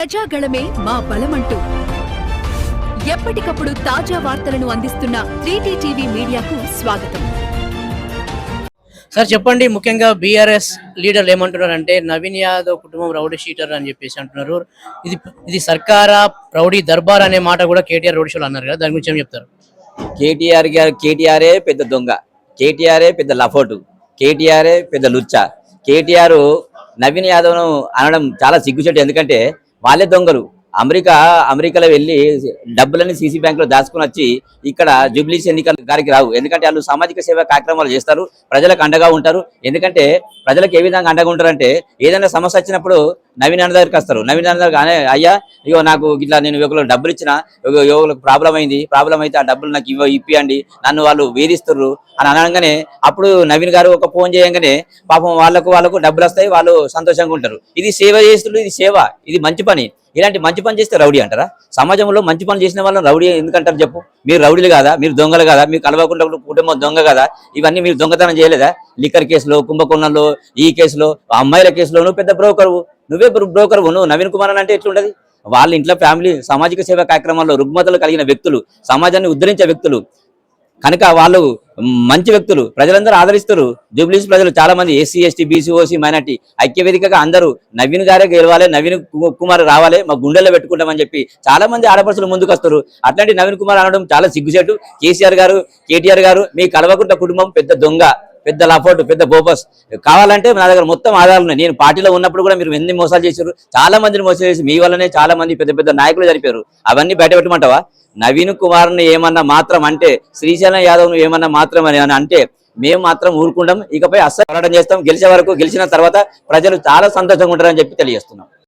ప్రజాగళమే మా బలమంటూ. ఎప్పటికప్పుడు తాజా వార్తలను అందిస్తున్న త్రీటీ టీవీ మీడియాకు స్వాగతం. సార్ చెప్పండి ముఖ్యంగా బీఆర్ఎస్ లీడర్లు ఏమంటున్నారంటే నవీన్ యాదవ్ కుటుంబం రౌడీ షీటర్ అని చెప్పేసి అంటున్నారు. ఇది ఇది సర్కారా రౌడీ దర్బార్ అనే మాట కూడా కేటీఆర్ రౌడీ షోలు అన్నారు కదా దాని గురించి ఏం చెప్తారు? కేటీఆర్ గారు కేటీఆరే పెద్ద దొంగ. కేటీఆరే పెద్ద లఫోటు. కేటీఆరే పెద్ద లుచ్చ. కేటీఆర్ నవీన్ యాదవ్ను అనడం చాలా సిగ్గుచెట్టు ఎందుకంటే వాళ్ళే దొంగలు. అమెరికా అమెరికాలో వెళ్ళి డబ్బులన్నీ సీసీ బ్యాంకులో దాచుకుని వచ్చి ఇక్కడ జూబ్లీస్ ఎన్నికల గారికి రావు. ఎందుకంటే వాళ్ళు సామాజిక సేవా కార్యక్రమాలు చేస్తారు ప్రజలకు అండగా ఉంటారు. ఎందుకంటే ప్రజలకు ఏ విధంగా అండగా ఉంటారంటే ఏదైనా సమస్య వచ్చినప్పుడు నవీన్ అన్న దగ్గరికి వస్తారు. నవీన్ అన్న దగ్గర అయ్యా ఇగో నాకు ఇట్లా నేను యువకులకు డబ్బులు ఇచ్చిన యువకులకు ప్రాబ్లం అయింది ప్రాబ్లం అయితే ఆ డబ్బులు నాకు ఇవ్వ ఇప్పియండి నన్ను వాళ్ళు వేధిస్తుర్రు అని అనగానే అప్పుడు నవీన్ గారు ఒక ఫోన్ చేయగానే పాపం వాళ్ళకు వాళ్ళకు డబ్బులు వస్తాయి వాళ్ళు సంతోషంగా ఉంటారు. ఇది సేవ చేస్తున్నారు ఇది సేవ ఇది మంచి పని. ఇలాంటి మంచి పని చేస్తే రౌడీ అంటారా? సమాజంలో మంచి పని చేసిన వాళ్ళని రౌడీ ఎందుకంటారు చెప్పు? మీరు రౌడీలు కాదా? మీరు దొంగలు కదా? మీరు కలవకుండా కుటుంబం దొంగ కదా? ఇవన్నీ మీరు దొంగతనం చేయలేదా? లిక్కర్ కేసులో కుంభకోణంలో ఈ కేసులో అమ్మాయిల కేసులో నువ్వు పెద్ద బ్రోకరు. నువ్వే బ్రోకరు. నువ్వు నవీన్ కుమార్ అంటే ఎట్లుండదు? వాళ్ళ ఇంట్లో ఫ్యామిలీ సామాజిక సేవా కార్యక్రమాల్లో రుగ్మతలు కలిగిన వ్యక్తులు సమాజాన్ని ఉద్ధరించే వ్యక్తులు. కనుక వాళ్ళు మంచి వ్యక్తులు ప్రజలందరూ ఆదరిస్తారు. జూబ్లీస్ ప్రజలు చాలా మంది SC ST BC OC minority ఐక్యవేదికగా అందరూ నవీన్ గారే గెలవాలి నవీన్ కు- కుమార్ రావాలి మా గుండెల్లో పెట్టుకుంటామని చెప్పి చాలా మంది ఆడపడుచులు ముందుకు వస్తారు అట్లాంటి నవీన్ కుమార్ అనడం చాలా సిగ్గుచేటు. కేసీఆర్ గారు కేటీఆర్ గారు మీ కలవకుంట కుటుంబం పెద్ద దొంగ. పెద్ద లఫోట్ పెద్ద బోపస్ కావాలంటే నా దగ్గర మొత్తం ఆధారాలు ఉన్నాయి. నేను పార్టీలో ఉన్నప్పుడు కూడా మీరు ఎన్ని మోసాలు చేశారు చాలా మందిని మోసం చేసి మీ వల్లనే చాలా మంది పెద్ద పెద్ద నాయకులు జరిపారు అవన్నీ బయట పెట్టమంటావా? నవీన్ కుమార్ని ఏమన్నా మాత్రం అంటే శ్రీశైలం యాదవ్ ఏమన్నా మాత్రం అని అని అంటే మేము మాత్రం ఊరుకుంటాం. ఇకపై అస్సలు పోరాటం చేస్తాం. గెలిచే వరకు గెలిచిన తర్వాత ప్రజలు చాలా సంతోషంగా ఉంటారని చెప్పి తెలియజేస్తున్నాం.